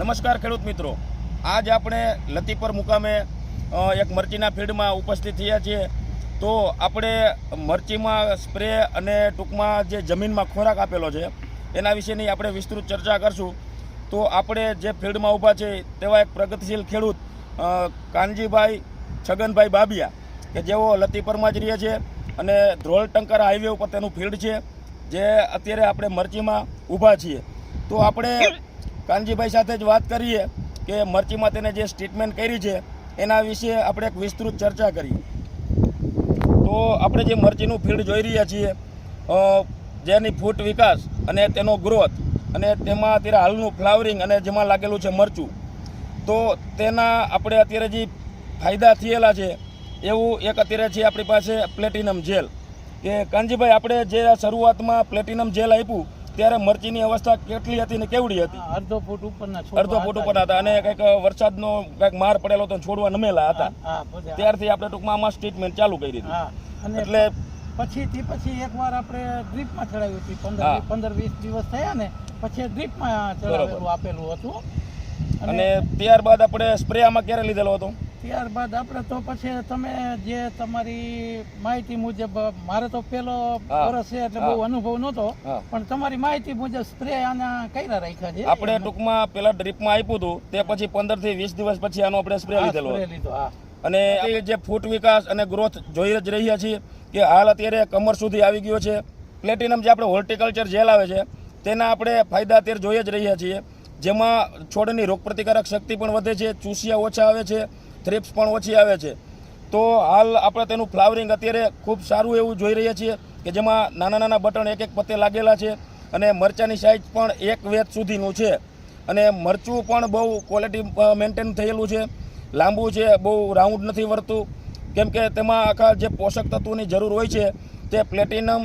નમસ્કાર ખેડૂત મિત્રો. આજ આપણે લતીપર મુકામે એક મરચીના ફિલ્ડમાં ઉપસ્થિત થયા છીએ. તો આપણે મરચીમાં સ્પ્રે અને ટૂંકમાં જે જમીનમાં ખોરાક આપેલો છે, એના વિશેની આપણે વિસ્તૃત ચર્ચા કરશું. તો આપણે જે ફિલ્ડમાં ઊભા છે, તેવા એક પ્રગતિશીલ ખેડૂત કાનજીભાઈ છગનભાઈ બાબિયા, કે જેઓ લતીપરમાં જ રહે છે અને ધ્રોલ ટંકાર હાઈવે ઉપર તેનું ફિલ્ડ છે, જે અત્યારે આપણે મરચીમાં ઊભા છીએ. તો આપણે કાનજીભાઈ સાથે જ વાત કરીએ કે મરચીમાં તેને જે સ્ટેટમેન્ટ કરી છે, એના વિશે આપણે એક વિસ્તૃત ચર્ચા કરીએ. તો આપણે જે મરચીનું ફીલ્ડ જોઈ રહ્યા છીએ જેની ફૂટ વિકાસ અને તેનો ગ્રોથ અને તેમાં અત્યારે હાલનું ફ્લાવરિંગ અને જેમાં લાગેલું છે મરચું, તો તેના આપણે અત્યારે જે ફાયદા થયેલા છે, એવું એક અત્યારે છે આપણી પાસે પ્લેટિનમ જેલ કે કાનજીભાઈ, આપણે જે શરૂઆતમાં પ્લેટિનમ જેલ આપ્યું ત્યારે મરચીની અવસ્થા કેટલી હતી ને કેવડી હતી? અડધો ફૂટ ઉપરના અડધો ફૂટ ઉપર હતા અને કંઈક વરસાદનો કંઈક માર પડેલો તો છોડવા નમેલા હતા. ત્યારથી આપણે ટૂંકમાં આમાં સ્ટેટમેન્ટ ચાલુ કરી અને એટલે પછી થી પછી એકવાર આપણે ડ્રીપમાં ચડાવ્યું હતું. પંદર પંદર વીસ દિવસ થયા ને પછી ડ્રીપમાં ચડાવેલું આપેલું હતું. અને ત્યારબાદ આપણે સ્પ્રે આમાં ક્યારે લીધેલો હતો? ત્યારબાદ આપણે તો પછી તમે જે તમારી માહિતી મુજબ મારે તો પેલો. વર્ષ છે એટલે બહુ અનુભવ નહોતો પણ તમારી માહિતી મુજબ સ્પ્રે આના કર્યા રાખ્યા છે? આપણે ટૂંકમાં પેલા ડ્રીપમાં આપ્યું હતું તે પછી પંદરથી વીસ દિવસ પછી આનો આપણે સ્પ્રે લીધેલો. અને આપણે જે ફૂટ વિકાસ અને ગ્રોથ જોઈ જ રહ્યા છીએ કે હાલ અત્યારે કમર સુધી આવી ગયો છે. પ્લેટિનમ જે આપણે હોર્ટિકલ્ચર જેલ આવે છે તેના આપણે ફાયદા અત્યારે જોઈ જ રહ્યા છીએ. જેમાં છોડની રોગપ્રતિકારક શક્તિ પણ વધે છે ચૂસિયા ઓછા આવે છે થ્રિપ્સ પણ ઓછી આવે છે. તો હાલ આપણે તેનું ફ્લાવરિંગ અત્યારે ખૂબ સારું એવું જોઈ રહ્યા છીએ કે જેમાં નાના નાના બટન એક એક પત્તે લાગેલા છે અને મરચાંની સાઇઝ પણ એક વેચ સુધીનું છે. અને મરચું પણ બહુ ક્વોલિટી મેન્ટેન થયેલું છે. લાંબુ છે, બહુ રાઉન્ડ નથી વળતું કેમ કે તેમાં આખા જે પોષક તત્વોની જરૂર હોય છે તે પ્લેટિનમ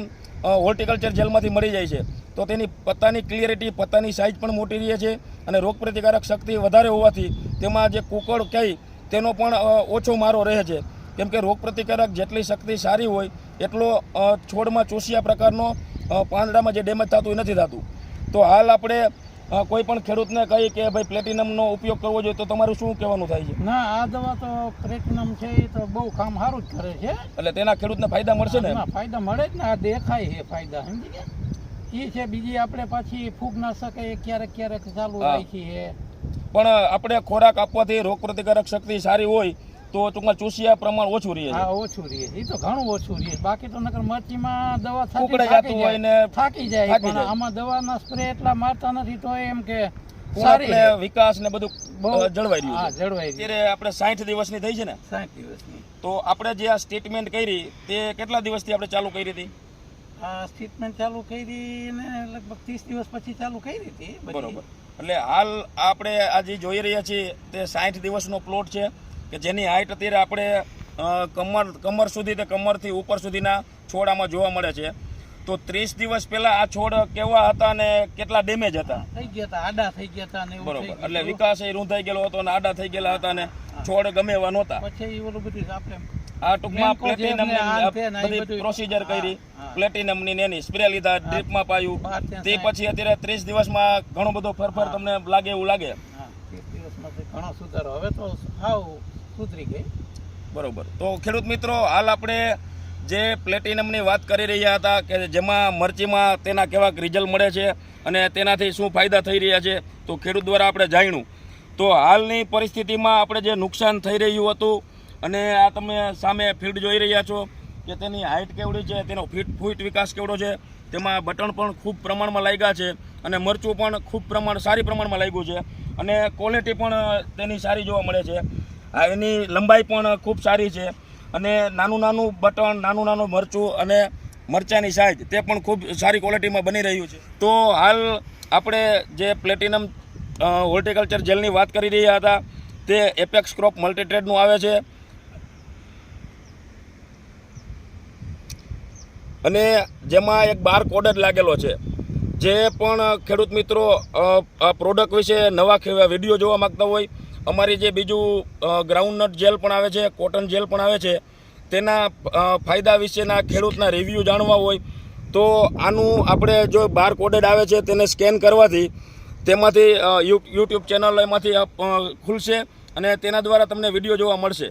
હોર્ટિકલ્ચર જેલમાંથી મળી જાય છે. તો તેની પત્તાની ક્લિયરિટી પત્તાની સાઇઝ પણ મોટી રહે છે અને રોગપ્રતિકારક શક્તિ વધારે હોવાથી તેમાં જે કુકળ કહી તેનો પણ ઓછો મારો રહે છે. કેમ કે રોગપ્રતિકારક જેટલી શક્તિ સારી હોય એટલો છોડમાં ચોસિયા પ્રકારનો પાંદડામાં જે ડેમેજ થતું એ નથી થતું. તો હાલ આપણે કોઈ પણ ખેડૂતને કહી કે ભાઈ પ્લેટિનમનો ઉપયોગ કરવો જોઈએ તો તમારું શું કહેવાનું થાય છે? ના આ દવા તો પ્લેટિનમ છે એ તો બહુ કામ સારું જ કરે છે. એટલે તેના ખેડૂતને ફાયદા મળશે ને? ફાયદા મળે જ ને આ દેખાય છે ફાયદા સમજી ગયા? એ છે બીજી આપણે પાછી ફૂગનાશક એ ક્યારેક ક્યારેક ચાલુ. રાખી છે. પણ આપણે ખોરાક આપવાથી રોગ પ્રતિકારક શક્તિ સારી હોય તો ટૂંકમાં ચૂસિયા પ્રમાણ ઓછું રહે હા ઓછું રહે એ તો ઘણું ઓછું રહે બાકી તો નકર મરચીમાં દવા કુકડે જતું હોય ને થાકી જાય. પણ આમાં દવાના સ્પ્રે એટલા મારતા નથી તો એમ કે સારી વિકાસ ને બધું જળવાઈ રહ્યું હા જળવાઈ અત્યારે આપણે સાઠ દિવસની થઈ છે ને? સાઠ દિવસની. તો આપણે જે આ સ્ટેટમેન્ટ કરી તે કેટલા દિવસથી આપણે ચાલુ કરી હતી? આ ટ્રીટમેન્ટ ચાલુ કરી ને લગભગ ત્રીસ દિવસ પછી ચાલુ કરી હતી બરોબર. એટલે હાલ આપણે આજે જોઈ રહ્યા છીએ તે સાઠ દિવસનો પ્લોટ છે કે જેની હાઈટ અત્યારે આપણે કમર કમર સુધી તે કમરથી ઉપર સુધીના છોડ આમાં જોવા મળે છે. તો ત્રીસ દિવસ પહેલા આ છોડ કેવા હતા અને કેટલા ડેમેજ હતા? થઈ ગયા હતા આડા થઈ ગયા હતા ને બરોબર. એટલે વિકાસ એ રૂંધાઈ ગયેલો હતો અને આડા થઈ ગયેલા હતા અને છોડ ગમે એવા નહોતા. પછી એ બધું આપણે આ ટૂંકમાં Manco પ્લેટિનમ ને આ તે ને આ બધી બધું. પ્રોસિજર કરી. પ્લેટિનમની પ્લેટિનમની એની સ્પ્રે લીધા ડ્રીપમાં પાયું. તે પછી અત્યારે ત્રીસ દિવસમાં ઘણો બધો ફેરફાર તમને લાગે એવું લાગે. ઘણો સુધારો. હવે તો સાવ સુધરી ગઈ. બરોબર. તો ખેડૂત મિત્રો હાલ આપણે જે પ્લેટિનમની વાત કરી રહ્યા હતા કે જેમાં મરચીમાં તેના કેવા રિઝલ્ટ મળે છે અને તેનાથી શું ફાયદા થઈ રહ્યા છે તો ખેડૂત દ્વારા આપણે જાણ્યું. તો હાલની પરિસ્થિતિમાં આપણે જે નુકસાન થઈ રહ્યું હતું અને આ તમે સામે ફીલ્ડ જોઈ રહ્યા છો કે તેની હાઇટ કેવડી છે, તેનો ફીટ ફૂટ વિકાસ કેવડો છે, તેમાં બટન પણ ખૂબ પ્રમાણમાં લાગ્યા છે અને મરચું પણ ખૂબ પ્રમાણ, સારી પ્રમાણમાં લાગ્યું છે અને ક્વોલિટી પણ તેની સારી જોવા મળે છે. એની લંબાઈ પણ ખૂબ સારી છે અને નાનું નાનું બટન નાનું નાનું મરચું અને મરચાંની સાઇઝ તે પણ ખૂબ સારી ક્વોલિટીમાં બની રહ્યું છે. તો હાલ આપણે જે પ્લેટિનમ હોર્ટિકલ્ચર જેલની વાત કરી રહ્યા હતા તે એપેક્સ ક્રોપ મલ્ટીટ્રેડનું આવે છે. અને જેમાં એક બાર કોડ જ લાગેલો છે. જે પણ ખેડૂત મિત્રો આ પ્રોડક્ટ વિશે નવા વીડિયો જોવા માંગતા હોય, અમારી જે બીજું ગ્રાઉન્ડનટ જેલ પણ આવે છે કોટન જેલ પણ આવે છે, તેના ફાયદા વિશેના ખેડૂતના રિવ્યૂ જાણવા હોય, તો આનું આપણે જો બાર કોડેડ આવે છે, તેને સ્કેન કરવાથી તેમાંથી યુટ્યુબ ચેનલ એમાંથી ખુલશે અને તેના દ્વારા તમને વીડિયો જોવા મળશે.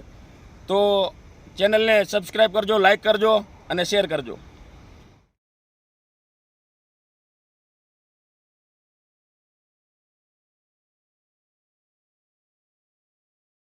તો ચેનલને સબસ્ક્રાઈબ કરજો લાઇક કરજો અને શેર કરજો.